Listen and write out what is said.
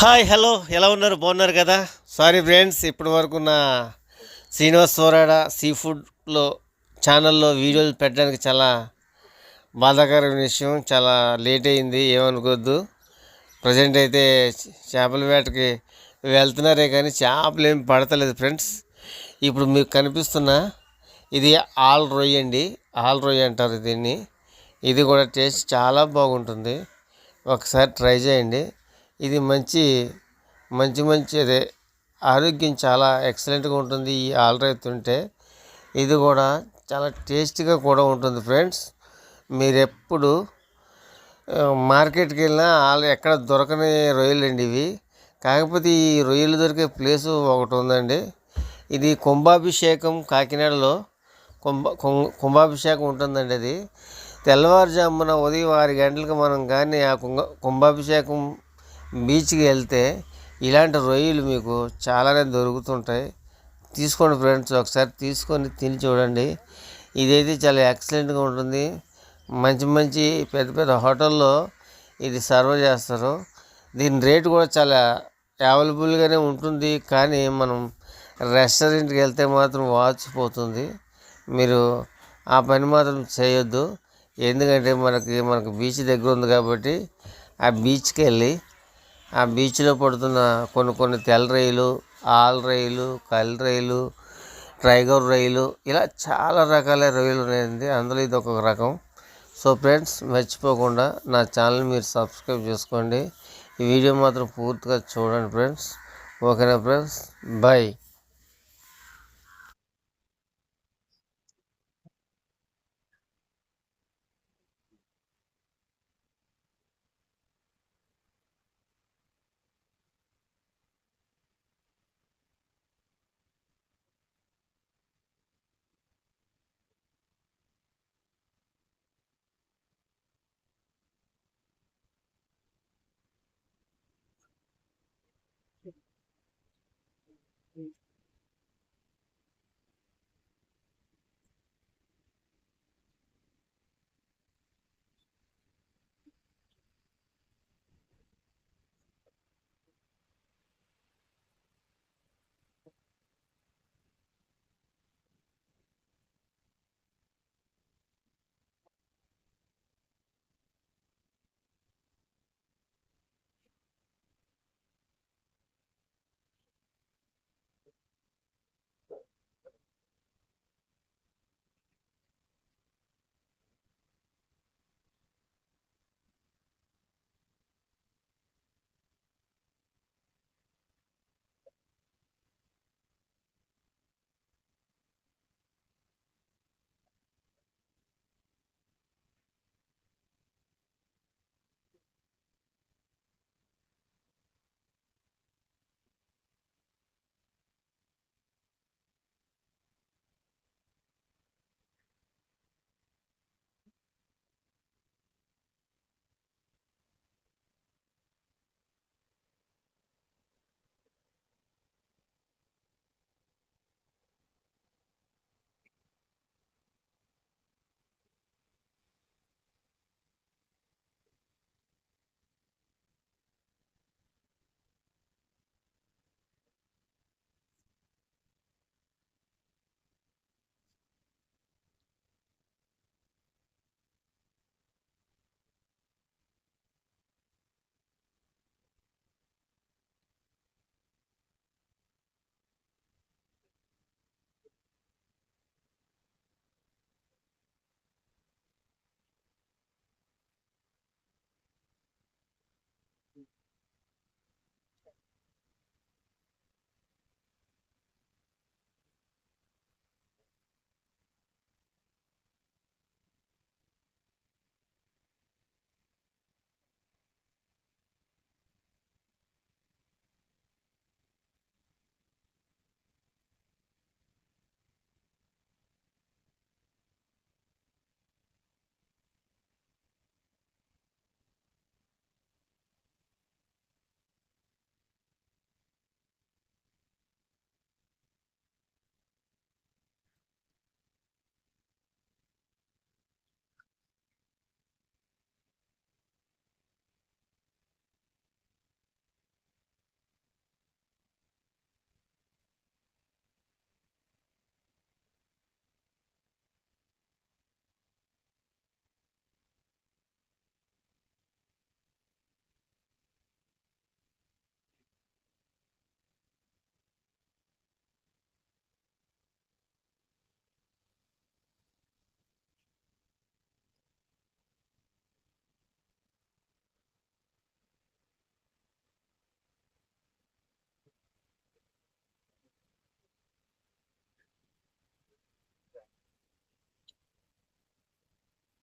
Hi hello. ఎలా ఉన్నారు? బాగున్నారు కదా? సారీ ఫ్రెండ్స్ ఇప్పటి వరకు నా శ్రీనివాస్ సోరాడ సీ ఫుడ్లో ఛానల్లో వీడియోలు పెట్టడానికి చాలా బాధాకరమైన విషయం చాలా లేట్ అయింది ఏమనుకోవద్దు. ప్రజెంట్ అయితే చేపల వేటకి వెళ్తున్నారే కానీ చేపలు ఏమి పడతలేదు ఫ్రెండ్స్ ఇప్పుడు మీకు కనిపిస్తున్న ఇది ఆల్ రొయ్య అండి. ఆల్ రొయ్య అంటారు దీన్ని. ఇది కూడా టేస్ట్ చాలా బాగుంటుంది. ఒకసారి ట్రై చేయండి. ఇది మంచి మంచి మంచి అదే ఆరోగ్యం చాలా ఎక్సలెంట్గా ఉంటుంది ఈ ఆల్ ఉంటే తింటే. ఇది కూడా చాలా టేస్టీగా కూడా ఉంటుంది ఫ్రెండ్స్ మీరు ఎప్పుడు మార్కెట్కి వెళ్ళినా వాళ్ళు ఎక్కడ దొరకని రొయ్యలు అండి ఇవి. కాకపోతే ఈ రొయ్యలు దొరికే ప్లేసు ఒకటి ఉందండి. ఇది కుంభాభిషేకం కాకినాడలో. కుంభ- కుంభాభిషేకం ఉంటుందండి అది. తెల్లవారుజామున ఉదయం ఆరు గంటలకు మనం కానీ ఆ కుంభ కుంభాభిషేకం బీచ్కి వెళ్తే ఇలాంటి రొయ్యలు మీకు చాలానే దొరుకుతుంటాయి. తీసుకోండి ఫ్రెండ్స్ ఒకసారి తీసుకొని తిని చూడండి. ఇదైతే చాలా ఎక్సలెంట్గా ఉంటుంది. మంచి మంచి పెద్ద పెద్ద హోటల్లో ఇది సర్వ్ చేస్తారు. దీని రేటు కూడా చాలా అవైలబుల్గానే ఉంటుంది. కానీ మనం రెస్టారెంట్కి వెళ్తే మాత్రం వాచిపోతుంది. మీరు ఆ పని మాత్రం చేయొద్దు. ఎందుకంటే మనకి మనకు బీచ్ దగ్గర ఉంది కాబట్టి ఆ బీచ్కి వెళ్ళి ఆ బీచ్లో పడుతున్న కొన్ని కొన్ని తెల్ల రైలు ఆల్ రైలు కల్ రైలు ట్రైగర్ రైలు ఇలా చాలా రకాల రైలు ఉన్నాయండి. అందులో ఇది ఒక రకం. సో ఫ్రెండ్స్ మర్చిపోకుండా నా ఛానల్ మీరు సబ్స్క్రైబ్ చేసుకోండి. ఈ వీడియో మాత్రం పూర్తిగా చూడండి ఫ్రెండ్స్. ఓకేనా ఫ్రెండ్స్? బాయ్. please.